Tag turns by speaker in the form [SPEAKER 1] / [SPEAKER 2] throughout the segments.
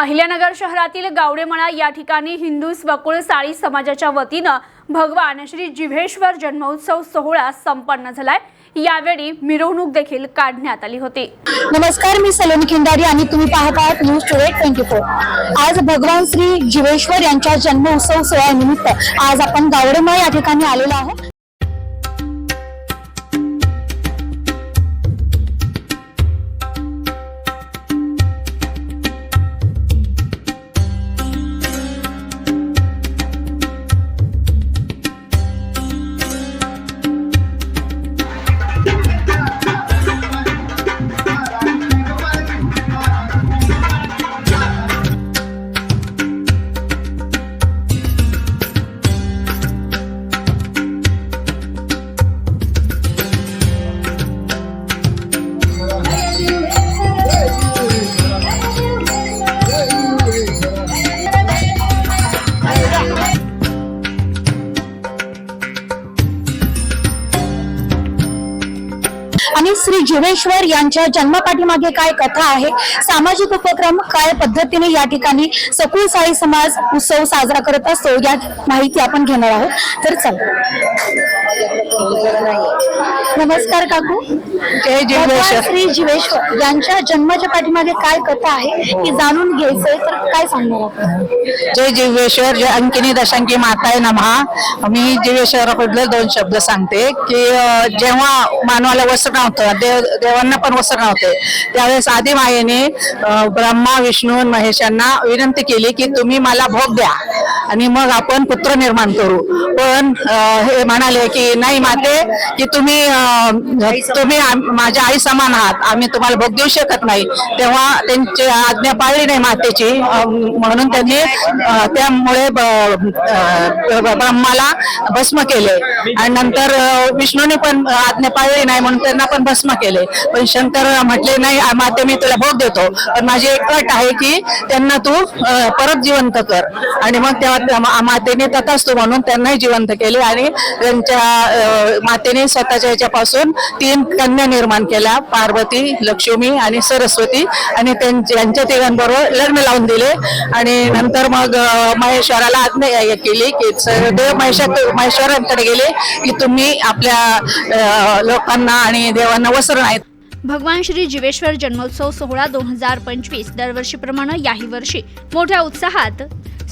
[SPEAKER 1] अहिल्यानगर शहरातील गावडेमळा या ठिकाणी हिंदू स्वकुळ साळी समाजाच्या वतीनं भगवान श्री जिव्हेश्वर जन्मोत्सव सोहळा संपन्न झालाय. यावेळी मिरवणूक देखील काढण्यात आली होती.
[SPEAKER 2] नमस्कार मी सलोनी खिंडारी आणि तुम्ही पाहत आहात न्यूज टुडे ट्वेंटी फोर आज भगवान श्री जिवेश्वर यांच्या जन्मोत्सव सोहळ्यानिमित्त आज आपण गावडेमळा या ठिकाणी आलेलो आहोत. जीवेश्वर यांच्या जन्मपाठीमागे काय कथा आहे? सामाजिक उपक्रम काय पद्धतीने या ठिकाणी सकुल साई समाज उत्सव साजरा करत असतो? या माहिती आपण घेणार आहोत. तर चला. नमस्कार काकू.
[SPEAKER 3] जय
[SPEAKER 2] भगवान
[SPEAKER 3] जीवेश्वर
[SPEAKER 2] श्री जीवेश्वर यांच्या जन्माच्या पाठीमागे काय कथा आहे की जाणून घ्यायचंय तर काय सांगणार आपण?
[SPEAKER 3] जय जीवेश्वर जय अंकिनी दशांकी माताय नमहा मी जीवेश्वराबद्दल दोन शब्द सांगते की अं, जेव्हा मानवाला वस्त्र नव्हतं देव देवांना पण वस्त्र नव्हते. त्यावेळेस आदी मायेने अं, ब्रह्मा विष्णू आणि महेश यांना विनंती केली की तुम्ही मला भोग द्या आणि मग आपण पुत्र निर्माण करू. पण अं, हे म्हणाले की नाही माते की तुम्ही अं, तुम्ही माझ्या आई समान आहात. आम्ही तुम्हाला भोग देऊ शकत नाही. तेव्हा त्यांची आज्ञा पाळली नाही मातेची. म्हणून त्यांनी त्यामुळे ब्रह्माला भस्म केले. आणि नंतर विष्णूने पण आज्ञा पाळली नाही म्हणून त्यांना पण भस्म केले. पण शंकर म्हटले नाही माते मी तुला भोग देतो. पण माझी एक अट आहे की त्यांना तू परत जिवंत कर. आणि मग तेव्हा मातेने तथाच तू म्हणून त्यांनाही जिवंत केले. आणि त्यांच्या मातेने स्वतःच्या ह्याच्यापासून तीन कन्या निर्माण केल्या पार्वती लक्ष्मी आणि सरस्वती आणि त्यांच्या तिघांबरोबर लग्न लावून दिले. आणि नंतर मग महेश्वराला आज्ञा केली की देव महेश्वर महेश्वरांकडे गेले की तुम्ही आपल्या लोकांना आणि देवांना वस्त्र नाहीत
[SPEAKER 1] भगवान श्री जीवेश्वर जन्मोत्सव सोहळा दोन हजार पंचवीस दरवर्षीप्रमाणे याही वर्षी मोठ्या उत्साहात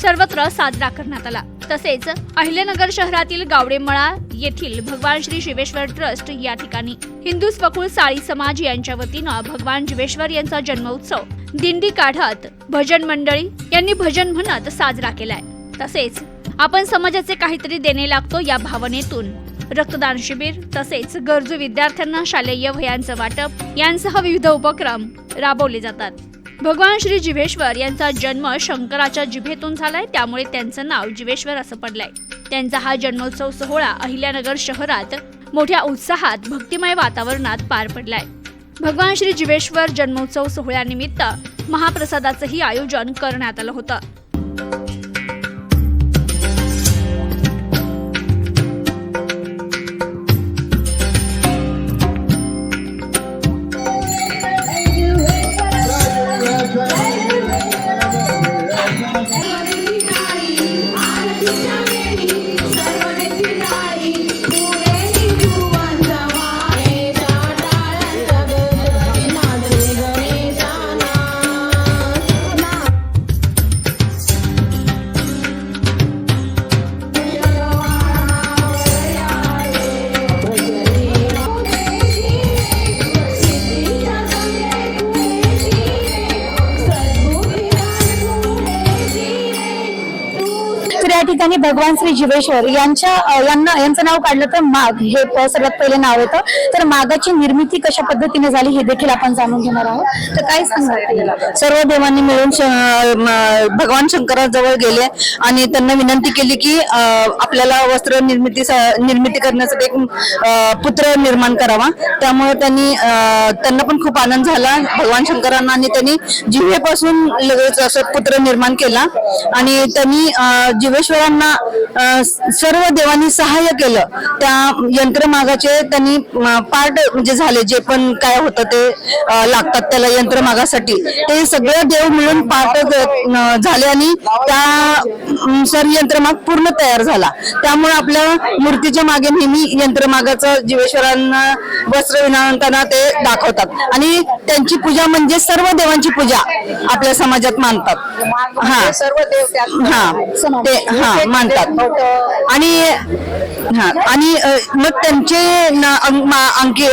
[SPEAKER 1] सर्वत्र साजरा करण्यात आला. तसेच अहिल्यानगर शहरातील गावडेमळा येथील भगवान श्री शिवेश्वर ट्रस्ट या ठिकाणी हिंदू स्वकुळ साळी समाज यांच्या वतीनं भगवान जीवेश्वर यांचा जन्मोत्सव दिंडी काढत भजन मंडळी यांनी भजन म्हणत साजरा केलाय. तसेच आपण समाजाचे काहीतरी देणे लागतो या भावनेतून रक्तदान शिबिर तसेच गरजू विद्यार्थ्यांना शालेय वह्यांचं वाटप यांसह विविध उपक्रम राबवले जातात. भगवान श्री जिवेश्वर यांचा जन्म शंकराच्या जिभेतून झालाय त्यामुळे त्यांचं नाव जिवेश्वर असं पडलंय. त्यांचा हा जन्मोत्सव सोहळा अहिल्यानगर शहरात मोठ्या उत्साहात भक्तिमय वातावरणात पार पडलाय. भगवान श्री जिवेश्वर जन्मोत्सव सोहळ्यानिमित्त महाप्रसादाचंही आयोजन करण्यात आलं होतं.
[SPEAKER 2] भगवान श्री जीवेश्वर यांच्या यांना यांचं नाव काढलं तर माघ. हे सर्वात पहिले नाव येतं तर मागाची निर्मिती कशा पद्धतीने झाली हे देखील आपण जाणून घेणार आहोत. तर काय सांगणार
[SPEAKER 3] सर्व देवांनी मिळून श- भगवान शंकराजवळ गेले आणि त्यांना विनंती केली की आपल्याला वस्त्र निर्मिती निर्मिती करण्यासाठी एक पुत्र निर्माण करावा. त्यामुळे त्यांनी त्यांना पण खूप आनंद झाला. भगवान शंकरांना आणि त्यांनी जिव्हेपासून लगेच असं पुत्र निर्माण केला. आणि त्यांनी जिवेश्वरांना जीवेश्वरांना त्यांना सर्व देवांनी सहाय्य केलं. त्या यंत्रमागाचे त्यांनी पार्ट म्हणजे झाले जे पण काय होतं ते लागतात त्याला यंत्रमागासाठी. ते सगळं देव मिळून पार्ट झाले आणि त्या सर यंत्रमाग पूर्ण तयार झाला. त्यामुळे आपल्या मूर्तीच्या मागे नेहमी यंत्रमागाचं जीवेश्वरांना वस्त्र विणताना ते दाखवतात. आणि त्यांची पूजा म्हणजे सर्व देवांची पूजा आपल्या समाजात मानतात. हा.
[SPEAKER 2] सर्व देव
[SPEAKER 3] हा. ते हा. मानतात. आणि हा. आणि मग त्यांचे अं- अंकी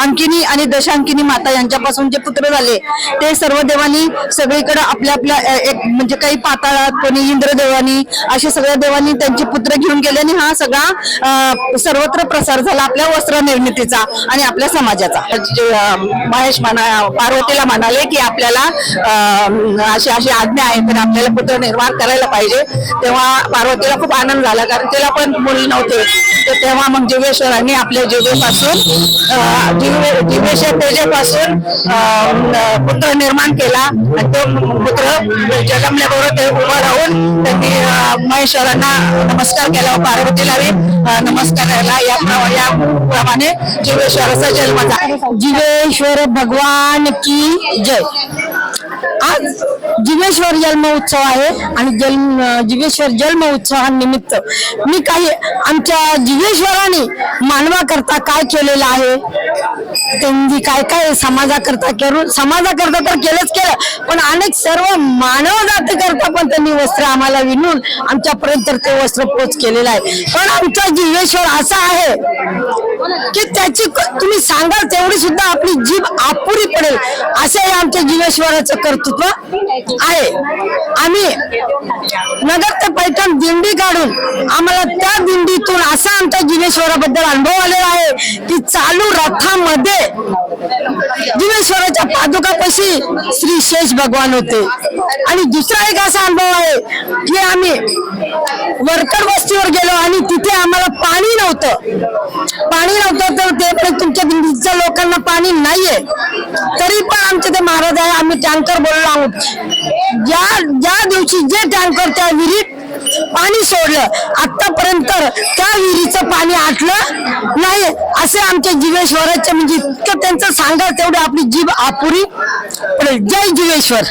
[SPEAKER 3] अंकिनी आणि दशांकिनी माता यांच्यापासून जे पुत्र झाले ते सर्व देवांनी सगळीकडे आपल्या आपल्या एक म्हणजे काही पाताळात कोणी इंद्रदेवानी अशा सगळ्या देवांनी त्यांचे पुत्र घेऊन गेले आणि हा सगळा सर्वत्र प्रसार झाला आपल्या वस्त्र निर्मितीचा आणि आपल्या समाजाचा. महेश म्हणा पार्वतीला म्हणाले की आपल्याला अशी अशी आज्ञा आहे तर आपल्याला पुत्र निर्माण करायला पाहिजे. तेव्हा पार्वतीला खूप आनंद झाला कारण तिला पण मुली नव्हते. तर तेव्हा मग जीवेश्वरांनी आपल्या जीवेपासून अ, जीवेश्वर तेजेपासून पुत्र निर्माण केला. आणि तो पुत्र जन्मल्याबरोबर ते उभं राहून त्यांनी महेश्वरांना नमस्कार केला व पार्वतीला नमस्कार केला या याप्रमाणे जीवेश्वराचा जन्म झाला. जीवेश्वर भगवान की जय? आज जीवेश्वर जन्म उत्सव आहे आणि जन्म जीवेश्वर जन्म उत्सवानिमित्त मी काही आमच्या जीवेश्वराने मानवाकरता काय केलेलं आहे? त्यांनी काय काय समाजाकरता करून समाजाकरता तर केलंच केलं पण अनेक सर्व मानव जातीकरता पण त्यांनी वस्त्र आम्हाला विणून आमच्यापर्यंत ते वस्त्र पोच केलेलं आहे. पण आमचा जिवेश्वर असा आहे की त्याची तुम्ही सांगाल तेवढी सुद्धा आपली जीभ आपुरी पडेल. असं आमच्या जीवेश्वराचं कर्तृत्व आहे. आम्ही नगर ते पैठण दिंडी काढून आम्हाला त्या दिंडीतून असा आमच्या जीवेश्वराबद्दल अनुभव आलेला आहे की चालू रथामध्ये जीवेश्वराच्या पादुकापाशी श्री शेष भगवान होते. आणि दुसरा एक असा अनुभव आहे की आम्ही वरकर वस्तीवर गेलो आणि तिथे आम्हाला पाणी नव्हतं. पाणी नव्हतं तर ते पण तुमच्या दिंडीच्या लोकांना पाणी नाहीये. तरी पण आमचे ते महाराज आहे आम्ही टँकर बोललो आहोत. ज्या ज्या दिवशी जे टँकर त्या विहिरीत पाणी सोडलं. आतापर्यंत त्या विहिरीचं पाणी आटलं नाही. असे आमच्या जीवेश्वराचे म्हणजे इतकं त्यांचं सांगा तेवढी आपली जीभ आपुरी जय जीवेश्वर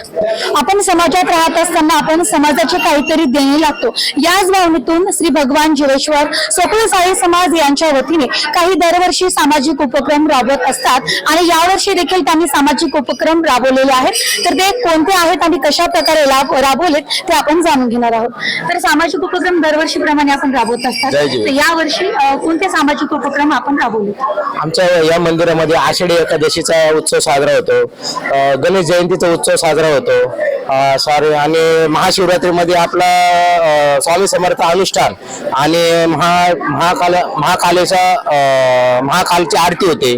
[SPEAKER 2] आपण समाजात राहत असताना आपण समाजाचे काहीतरी देणे लागतो. याच भावनेतून श्री भगवान जीवेश्वर स्वप्न साई समाज यांच्या वतीने काही दरवर्षी सामाजिक उपक्रम राबवत असतात. आणि यावर्षी देखील त्यांनी सामाजिक उपक्रम राबवलेले आहेत. तर ते कोणते आहेत आणि कशा प्रकारे राबवलेत ते आपण जाणून घेणार आहोत. तर सामाजिक उपक्रम दरवर्षी प्रमाणे आपण राबवत असतात.
[SPEAKER 4] जय जीव.
[SPEAKER 2] तर यावर्षी अ, कोणते सामाजिक उपक्रम आपण राबवले
[SPEAKER 4] आमच्या या मंदिरामध्ये आषाढी एकादशीचा उत्सव साजरा होतो. अ, गणेश जयंतीचा उत्सव साजरा होतो. अ, सॉरी आणि महाशिवरात्रीमध्ये आपला अ, स्वामी समर्थ अनुष्ठान आणि महा महाकाल महाकालेचा अ, महाकालची आरती होते.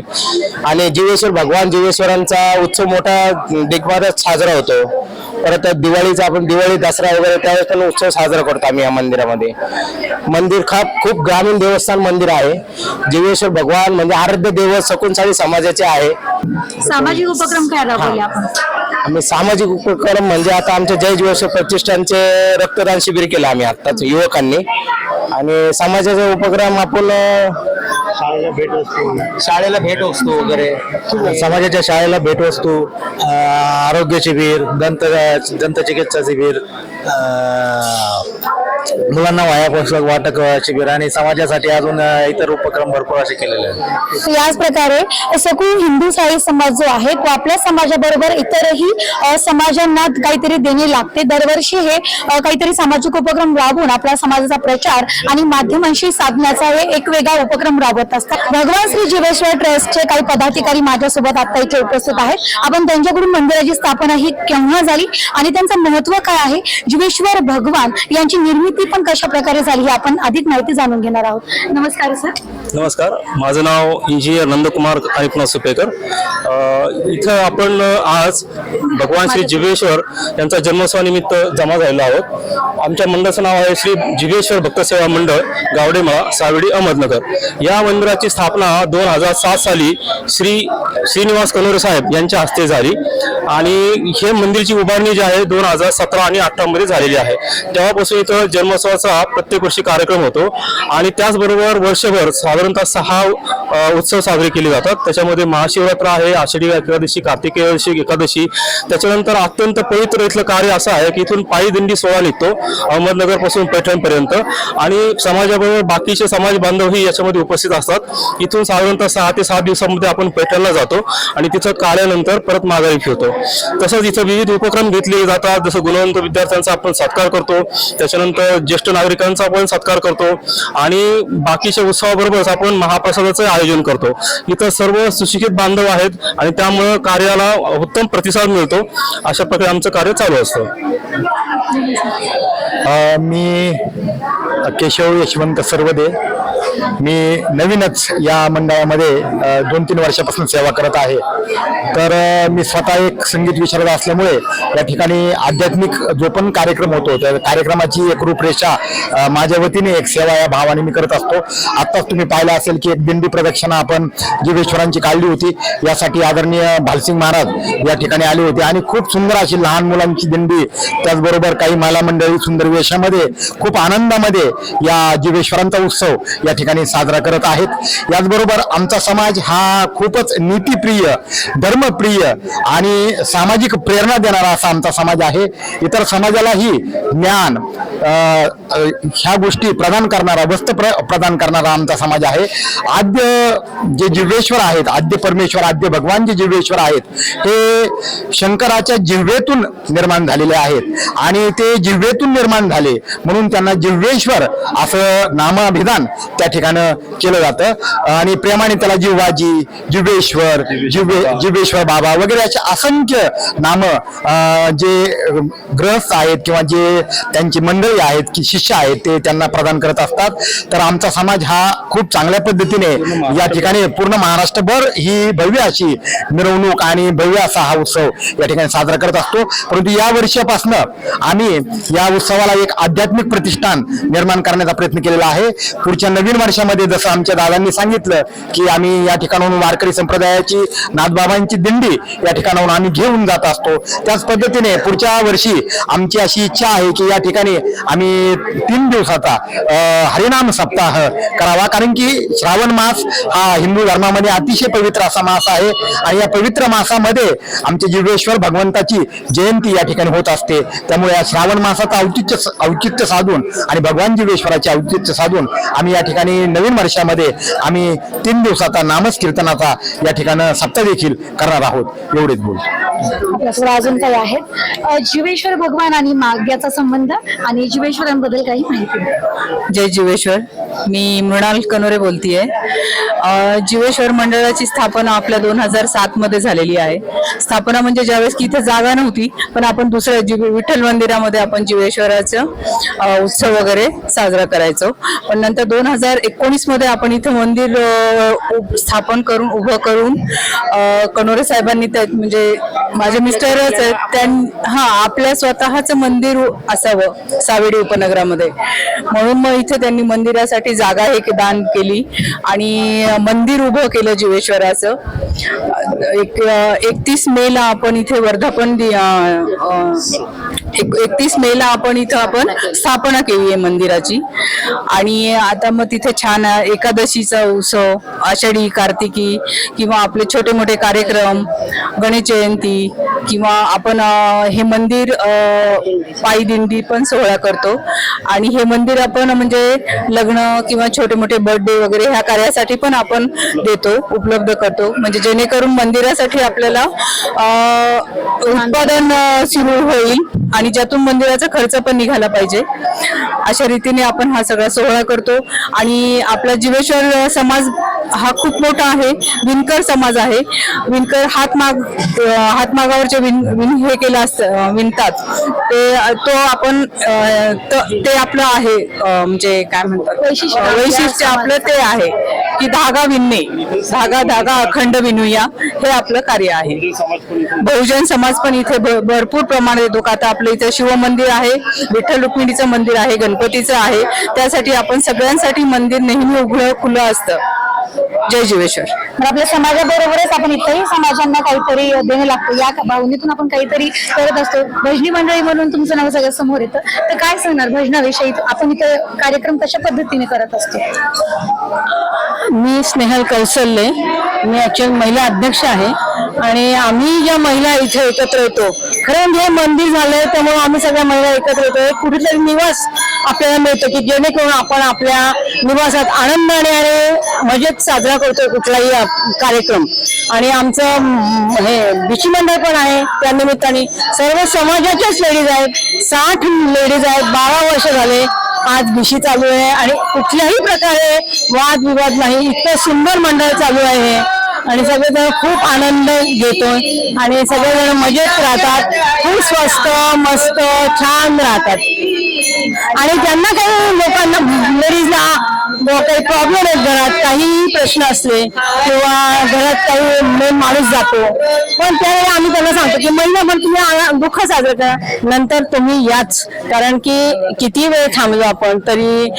[SPEAKER 4] आणि जीवेश्वर भगवान जीवेश्वरांचा उत्सव मोठा दिग्भारात साजरा होतो. परत दिवाळीचा आपण दिवाळी दसरा वगैरे त्यावेळेस पण उत्सव साजरा करतो आम्ही या मंदिरामध्ये. मंदिर खा खूप ग्रामीण देवस्थान मंदिर आहे. जीवेश्वर भगवान म्हणजे आराध्य देव सकुनसाळी समाजाचे आहे.
[SPEAKER 2] सामाजिक उपक्रम काय राबवले आपण?
[SPEAKER 4] आम्ही सामाजिक उपक्रम म्हणजे आता आमच्या जय जीवेश्वर प्रतिष्ठानचे रक्तदान शिबिर केलं आम्ही आत्ताच युवकांनी. आणि समाजाचा उपक्रम आपण शाळेला भेट वस्तू शाळेला भेट वस्तू वगैरे. समाजाच्या शाळेला भेट वस्तू आरोग्य शिबिर दंत दंत चिकित्सा शिबिर मुलांना वाया पुस्तक वाटक शिबिर आणि समाजासाठी अजून इतर उपक्रम भरपूर असे केलेले आहेत.
[SPEAKER 2] याच प्रकारे सकू हिंदू साई समाज जो आहे तो आपल्या समाजाबरोबर इतरही समाजांना काहीतरी देणे लागते. दरवर्षी हे काहीतरी सामाजिक उपक्रम राबवून आपल्या समाजाचा प्रचार आणि माध्यमांशी साधण्याचा हे एक वेगळा उपक्रम राबवत असतात. भगवान श्री जीवेश्वर ट्रस्टचे काही पदाधिकारी माझ्यासोबत आता इथे उपस्थित आहेत. आपण त्यांच्याकडून मंदिराची स्थापना ही केव्हा झाली आणि त्यांचं महत्त्व काय आहे? जीवेश्वर भगवान यांची निर्मिती पण कशा प्रकारे झाली आपण अधिक माहिती जाणून घेणार आहोत. नमस्कार सर.
[SPEAKER 5] नमस्कार. माझं नाव इंजिनियर नंदकुमार कानिपनाथ सुपेकर. इथं आपण आज भगवान श्री जिवेश्वर यांचा जन्मोत्सवानिमित्त जमा झालेलो आहोत. आमच्या मंडळाचं नाव आहे श्री जिवेश्वर भक्त सेवा मंडळ गावडेमळा सावडी अहमदनगर. या मंदिराची स्थापना दोन हजार सात साली श्री श्रीनिवास कनोरे साहेब यांच्या हस्ते झाली. आणि हे मंदिरची उभारणी जी आहे दोन हजार सतरा आणि अठरामध्ये झालेली आहे. तेव्हापासून इथं जन्मोत्सवाचा हा प्रत्येक वर्षी कार्यक्रम होतो. आणि त्याचबरोबर वर्षभर साधारणतः सहा उत्सव साजरे केले जातात. त्याच्यामध्ये महाशिवरात्र आहे आषाढी एकादशी कार्तिकी एकादशी एकादशी. त्याच्यानंतर अत्यंत पवित्र इथलं कार्य असं आहे की इथून पायी दिंडी सोहळा निघतो अहमदनगरपासून पैठणपर्यंत. आणि समाजाबरोबर बाकीचे समाज बांधवही याच्यामध्ये उपस्थित असतात. इथून साधारणतः सहा ते सात दिवसामध्ये आपण पैठणला जातो आणि तिथं काळ्यानंतर परत माघारी फिरतो. तसंच इथं विविध उपक्रम घेतले जातात. जसं गुणवंत विद्यार्थ्यांचा आपण सत्कार करतो. त्याच्यानंतर ज्येष्ठ नागरिकांचा आपण सत्कार करतो आणि बाकीच्या उत्सवाबरोबरच आपण महाप्रसादाचं आयोजन करतो. इथं सर्व सुशिक्षित बांधव आहेत आणि त्यामुळं कार्याला उत्तम प्रतिसाद मिळतो. अशा प्रकारे आमचं कार्य चालू असतं.
[SPEAKER 6] मी केशव यशवंत सर्वदे. मी नवीनच या मंडळामध्ये दोन तीन वर्षापासून सेवा करत आहे. तर मी स्वतः एक संगीत विशारद असल्यामुळे या ठिकाणी आध्यात्मिक जो पण कार्यक्रम होतो त्या कार्यक्रमाची एक रूपरेषा माझ्या वतीने एक सेवा या भावाने मी करत असतो. आत्ताच तुम्ही पाहिलं असेल की एक दिंडी प्रदक्षिणा आपण जीवेश्वरांची काढली होती. यासाठी आदरणीय भालसिंग महाराज या ठिकाणी आले होते. आणि खूप सुंदर अशी लहान मुलांची दिंडी त्याचबरोबर काही महिला मंडळी सुंदर वेशामध्ये खूप आनंदामध्ये या जीवेश्वरांचा उत्सव या ठिकाणी साजरा करत आहेत. याचबरोबर आमचा समाज हा खूपच नीतिप्रिय धर्मप्रिय आणि सामाजिक प्रेरणा देणारा असा आमचा समाज आहे. इतर समाजालाही ज्ञान ह्या गोष्टी प्रदान करणारा वस्त्र प्र प्रदान करणारा आमचा समाज आहे. आद्य जे जिव्हेश्वर आहेत आद्य परमेश्वर आद्य भगवान जे जिव्हेश्वर आहेत हे शंकराच्या जिव्हेतून निर्माण झालेले आहेत. आणि ते जिव्हेतून निर्माण झाले. म्हणून त्यांना जिव्हेश्वर असं नामाभिधान त्या ठिकाणं केलं जातं. आणि प्रेमाने त्याला जिव्हाजी जिव्हेश्वर जिव्हे जिव्हेश्वर बाबा. वगैरे असे असंख्य नाम जे ग्रहस्थ आहेत किंवा जे त्यांची मंडळी आहेत की शिष्य आहेत ते त्यांना प्रदान करत असतात. तर आमचा समाज हा खूप चांगल्या पद्धतीने या ठिकाणी पूर्ण महाराष्ट्रभर ही भव्य अशी मिरवणूक आणि भव्य असा हा उत्सव या ठिकाणी साजरा करत असतो. परंतु या वर्षापासून आम्ही या उत्सवाला एक आध्यात्मिक प्रतिष्ठान निर्माण करण्याचा प्रयत्न केलेला आहे. पुढच्या नवीन वर्षामध्ये जसं आमच्या दादांनी सांगितलं की आम्ही या ठिकाणाहून वारकरी संप्रदायाची नाथबाबांची दिंडी या ठिकाणाहून आम्ही घेऊन जात असतो. त्याच पद्धतीने पुढच्या वर्षी आमची अशी इच्छा आहे की या ठिकाणी आम्ही तीन दिवसाचा हरिनाम सप्ताह करावा. कारण की श्रावण मास हा हिंदू धर्मामध्ये अतिशय पवित्र असा मास आहे आणि या पवित्र मासामध्ये आमचे जिवेश्वर भगवंताची जयंती या ठिकाणी होत असते. त्यामुळे या श्रावण मासाचा औचित्य औचित्य साधून आणि भगवान जीवेश्वराचे औचित्य साधून आम्ही या ठिकाणी नवीन वर्षामध्ये आम्ही तीन दिवसाचा नामच कीर्तनाचा या ठिकाणी सप्ताह देखील करणार आहोत. एवढेच बोल.
[SPEAKER 2] आपल्यासोबत अजून काही आहेत. जीवेश्वर भगवान आणि माग्याचा संबंध आणि जीवेश्वरांबद्दल काही माहिती.
[SPEAKER 7] जय जीवेश्वर. मी मृणाल कनोरे बोलतीये. जीवेश्वर मंडळाची स्थापना आपल्या दोन हजार सात मध्ये झालेली आहे. स्थापना म्हणजे ज्यावेळेस की इथे जागा नव्हती पण आपण दुसऱ्या विठ्ठल मंदिरामध्ये आपण जीवेश्वराचं अ, उत्सव वगैरे साजरा करायचो. पण नंतर दोन हजार एकोणीसमध्ये आपण इथं मंदिर स्थापन करून उभं करून कणोरे कनोरे साहेबांनी त्या म्हणजे माझे मिस्टरच आहेत त्यां हा आपल्या स्वतःच मंदिर असावं सावेडी उपनगरामध्ये. म्हणून मग इथे त्यांनी मंदिरासाठी जागा हे दान केली आणि मंदिर उभं केलं जीवेश्वराचं. एक एकतीस मेला आपण इथे वर्धापन एकतीस मे ला आपण इथं आपण स्थापना केली. आहे मंदिराची. आणि आता मग तिथे छान एकादशीचा उत्सव आषाढी कार्तिकी किंवा आपले छोटे मोठे कार्यक्रम गणेश जयंती किंवा आपण हे मंदिर पायी दिंडी पण सोहळा करतो. आणि हे मंदिर आपण म्हणजे लग्न किंवा छोटे मोठे बर्थडे वगैरे ह्या कार्यासाठी पण आपण देतो उपलब्ध करतो. म्हणजे जेणेकरून मंदिरासाठी आपल्याला उत्पादन सुरू होईल. आणि ज्यातून मंदिराचा खर्च पण निघाला पाहिजे. अशा रीतीने आपण हा सगळा सोहळा करतो. आणि आपला जीवेश्वर समाज हा खूप मोठा आहे. विणकर समाज आहे. विणकर हातमाग अं, हातमागावर जे विण विण हे केलं असतं विणतात ते तो आपण त- आपलं आहे म्हणजे काय म्हणतात?
[SPEAKER 2] वैशिष्ट्य
[SPEAKER 7] आपलं ते आहे. की धागा विणणे धागा धागा अखंड विणूया हे आपलं कार्य आहे. बहुजन समाज पण इथे भरपूर प्रमाणात येतो का आता आपलं इथे शिवमंदिर आहे विठ्ठल रुक्मिणीचं मंदिर आहे गणपतीचं आहे त्यासाठी आपण सगळ्यांसाठी मंदिर नेहमी उघडं खुलं असतं.
[SPEAKER 8] जय जीवेश्वर.
[SPEAKER 2] तर आपल्या समाजाबरोबरच आपण इथंही समाजांना काहीतरी देणं लागतं. या भावनेतून आपण काहीतरी करत असतो. भजनी मंडळी म्हणून तुमचं नाव सगळं समोर येतं. तर काय सांगणार भजनाविषयी? आपण इथं कार्यक्रम कशा पद्धतीने करत असतो?
[SPEAKER 8] मी स्नेहल कौसल्ये मी ऍक्च्युअल महिला अध्यक्ष आहे. आणि आम्ही ज्या महिला इथे एकत्र येतो खरं हे मंदिर झालंय त्यामुळे आम्ही सगळ्या महिला एकत्र येतो कुठेतरी निवास आपल्याला मिळतो की जेणेकरून आपण आपल्या निवासात आनंदाने आणि मजेत साजरा करतोय कुठलाही कार्यक्रम. आणि आमचं हे बिशी मंडळ पण आहे त्या निमित्ताने. सर्व समाजाच्याच लेडीज आहेत साठ लेडीज आहेत बारा वर्ष झाले आज बिशी चालू आहे. आणि कुठल्याही प्रकारे वादविवाद नाही इतकं सुंदर मंडळ चालू आहे हे. आणि सगळेजण खूप आनंद घेतोय. आणि सगळेजण मजेत राहतात. खूप स्वस्त मस्त छान राहतात. आणि ज्यांना काही लोकांना लेडीजला काही प्रॉब्लेम आहेत घरात काही प्रश्न असले किंवा घरात काही मेन माणूस जातो पण त्यावेळी आम्ही त्यांना सांगतो की महिला पण तुम्ही दुःख साजरं करा. नंतर तुम्ही याच. कारण की किती वेळ थांबलो आपण तरी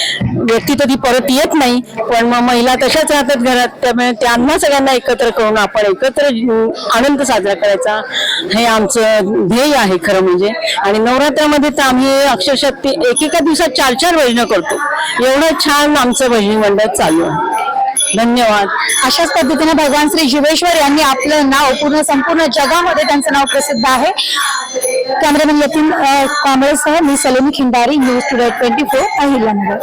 [SPEAKER 8] व्यक्ती तरी परत येत नाही पण मग महिला तशाच राहतात घरात त्यामुळे त्यांना सगळ्यांना एकत्र करून आपण एकत्र आनंद साजरा करायचा हे आमचं ध्येय आहे खरं म्हणजे. आणि नवरात्रामध्ये तर आम्ही अक्षरशः एकेका दिवसात चार चार योजना करतो. एवढं छान आमचं भजनी मंडळ चालू आहे. धन्यवाद.
[SPEAKER 2] अशाच पद्धतीने भगवान श्री जीवेश्वर यांनी आपलं नाव पूर्ण संपूर्ण जगामध्ये त्यांचं नाव प्रसिद्ध आहे. कॅमेरामॅन यतीन कांबळेसह मी Saloni Khindari news today twenty four Ahilyanagar.